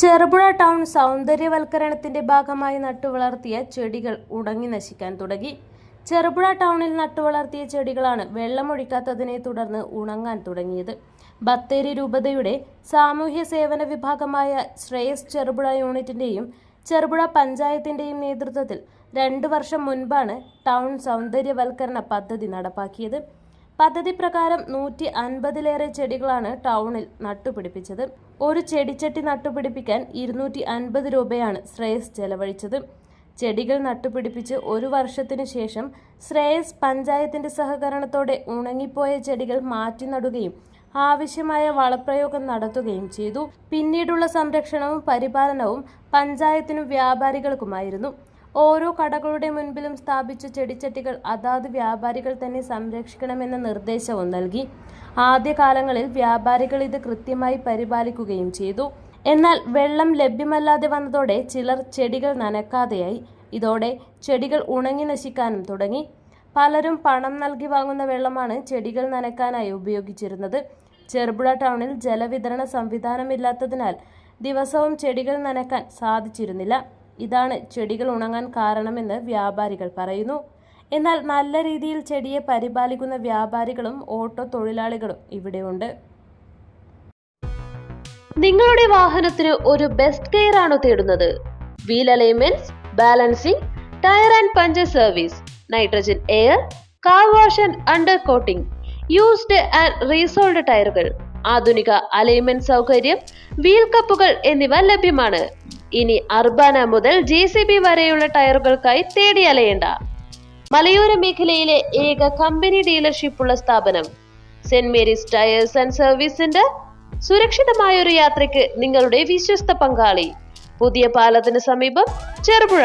Cherupuzha town സൗന്ദര്യവൽക്കരണത്തിന്റെ ഭാഗമായി നട്ടുവളർത്തിയ ചെടികൾ ഉണങ്ങി നശിക്കാൻ തുടങ്ങി. ചെറുപുഴ ടൗണിൽ നട്ടുവളർത്തിയ ചെടികളാണ് വെള്ളമൊഴിക്കാത്തതിനെ തുടർന്ന് ഉണങ്ങാൻ തുടങ്ങിയത്. ബത്തേരി രൂപതയുടെ സാമൂഹ്യ സേവന വിഭാഗമായ ശ്രേയസ് ചെറുപുഴ യൂണിറ്റിന്റെയും ചെറുപുഴ പഞ്ചായത്തിന്റെയും നേതൃത്വത്തിൽ രണ്ടു വർഷം മുൻപാണ് ടൗൺ സൗന്ദര്യവൽക്കരണ പദ്ധതി നടപ്പാക്കിയത്. പദ്ധതി പ്രകാരം നൂറ്റി അൻപതിലേറെ ചെടികളാണ് ടൗണിൽ നട്ടുപിടിപ്പിച്ചത്. ഒരു ചെടിച്ചട്ടി നട്ടുപിടിപ്പിക്കാൻ ഇരുന്നൂറ്റി അൻപത് രൂപയാണ് ശ്രേയസ് ചെലവഴിച്ചത്. ചെടികൾ നട്ടുപിടിപ്പിച്ച് ഒരു വർഷത്തിനു ശേഷം ശ്രേയസ് പഞ്ചായത്തിന്റെ സഹകരണത്തോടെ ഉണങ്ങിപ്പോയ ചെടികൾ മാറ്റി നടുകയും ആവശ്യമായ വളപ്രയോഗം നടത്തുകയും ചെയ്തു. പിന്നീടുള്ള സംരക്ഷണവും പരിപാലനവും പഞ്ചായത്തിനും വ്യാപാരികൾക്കുമായിരുന്നു. ഓരോ കടകളുടെ മുൻപിലും സ്ഥാപിച്ച ചെടിച്ചട്ടികൾ അതാത് വ്യാപാരികൾ തന്നെ സംരക്ഷിക്കണമെന്ന നിർദ്ദേശവും നൽകി. ആദ്യകാലങ്ങളിൽ വ്യാപാരികൾ ഇത് കൃത്യമായി പരിപാലിക്കുകയും ചെയ്തു. എന്നാൽ വെള്ളം ലഭ്യമല്ലാതെ വന്നതോടെ ചിലർ ചെടികൾ നനക്കാതെയായി. ഇതോടെ ചെടികൾ ഉണങ്ങി നശിക്കാനും തുടങ്ങി. പലരും പണം നൽകി വാങ്ങുന്ന വെള്ളമാണ് ചെടികൾ നനക്കാനായി ഉപയോഗിച്ചിരുന്നത്. ചെറുപുഴ ടൗണിൽ ജലവിതരണ സംവിധാനമില്ലാത്തതിനാൽ ദിവസവും ചെടികൾ നനക്കാൻ സാധിച്ചിരുന്നില്ല. ഇതാണ് ചെടികൾ ഉണങ്ങാൻ കാരണമെന്ന് വ്യാപാരികൾ പറയുന്നു. എന്നാൽ നല്ല രീതിയിൽ ചെടിയെ പരിപാലിക്കുന്ന വ്യാപാരികളും ഓട്ടോ തൊഴിലാളികളും ഇവിടെയുണ്ട്. നിങ്ങളുടെ വാഹനത്തിന് ഒരു ബെസ്റ്റ് കെയർ ആണോ തേടുന്നത്? Wheel alignment balancing tyre and puncture service nitrogen air car wash and under coating used and resoled ടയറുകൾ ആധുനിക അലൈൻമെന്റ് സൗകര്യം വീൽ കപ്പുകൾ എന്നിവ ലഭ്യമാണ്. ഇനി അർബാന മുതൽ ജെ സി ബി വരെയുള്ള ടയറുകൾക്കായി തേടി അലയേണ്ട. മലയോര മേഖലയിലെ ഏക കമ്പനി ഡീലർഷിപ്പ് ഉള്ള സ്ഥാപനം saint Mary's tyres and service centre. സുരക്ഷിതമായ ഒരു യാത്രയ്ക്ക് നിങ്ങളുടെ വിശ്വസ്ത പങ്കാളി. പുതിയ പാലത്തിന് സമീപം ചെറുപുഴ.